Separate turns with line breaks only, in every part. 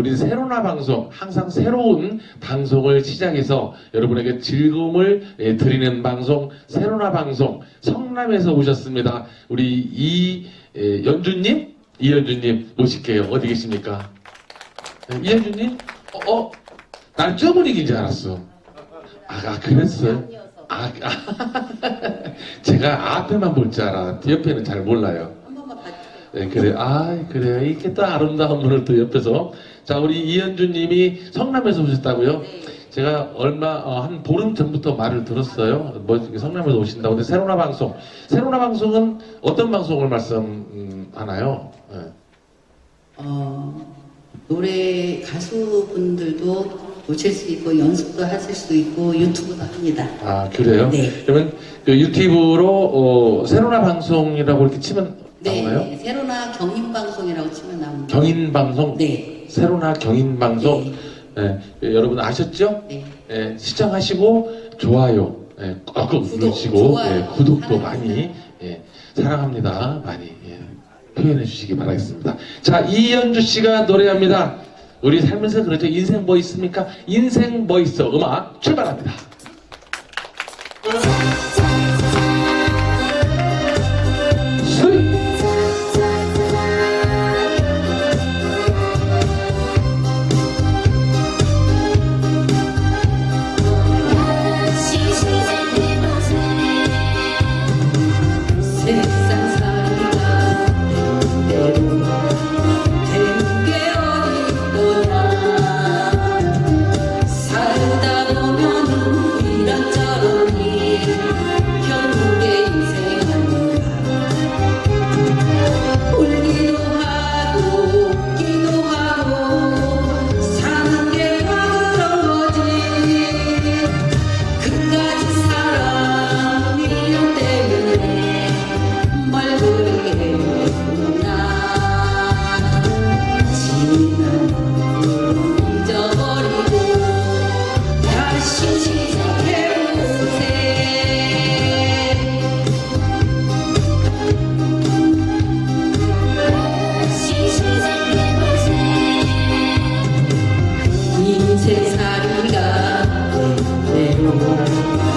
우리 세로나 방송 항상 새로운 방송을 시작해서 여러분에게 즐거움을 예, 드리는 방송 세로나 방송 성남에서 오셨습니다. 우리 이 예, 연주님 이연주님 모실게요. 어디 계십니까? 네, 이현주님? 어, 어? 난 저분이긴 줄 알았어. 아, 아 그랬어요? 아, 아 제가 앞에만 볼 줄 알아. 옆에는 잘 몰라요. 네, 그래. 아, 그래요. 이렇게 또 아름다운 분을 또 옆에서. 자, 우리 이현주님이 성남에서 오셨다고요?
네.
제가 얼마, 어, 한 보름 전부터 말을 들었어요. 뭐, 성남에서 오신다고. 근데 세로나 방송. 세로나 방송은 어떤 방송을 말씀하나요? 네.
어, 노래 가수분들도 오실 수 있고 연습도 하실 수 있고 유튜브도 합니다.
아, 그래요?
네.
그러면 그 유튜브로 어, 세로나 방송이라고 이렇게 치면
네,
나오나요?
네. 세로나 경인 방송이라고 치면 나옵니다.
경인 방송?
네.
세로나 경인 방송?
네.
네. 예, 여러분 아셨죠?
네.
예, 시청하시고 좋아요 예, 꼭
구독,
누르시고
좋아요,
예, 구독도. 많이 예, 사랑합니다 많이 예, 표현해 주시기 바라겠습니다. 자 이연주 씨가 노래합니다. 우리 살면서 그렇죠 인생 뭐 있습니까? 인생 뭐 있어 음악 출발합니다.
Senhor.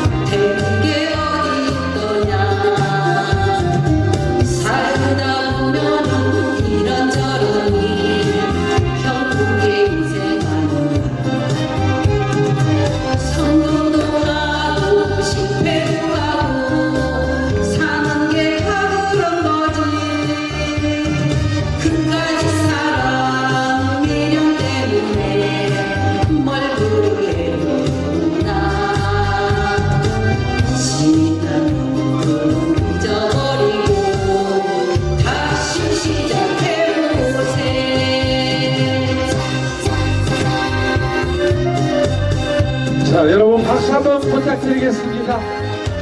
자, 여러분 박수 한번 부탁드리겠습니다.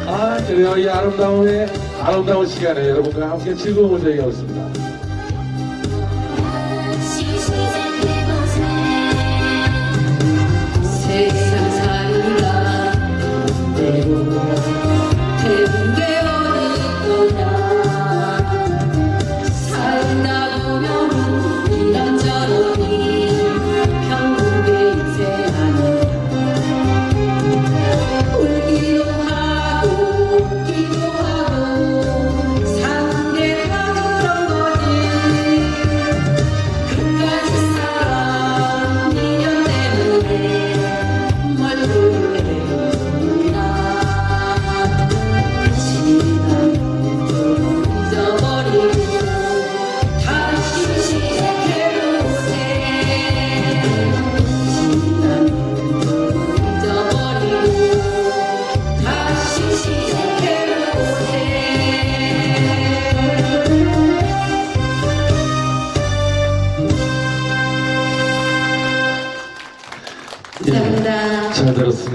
아, 그래요. 이 아름다움의 아름다운 시간에 여러분과 함께 즐거움을 있습니다.
하 감사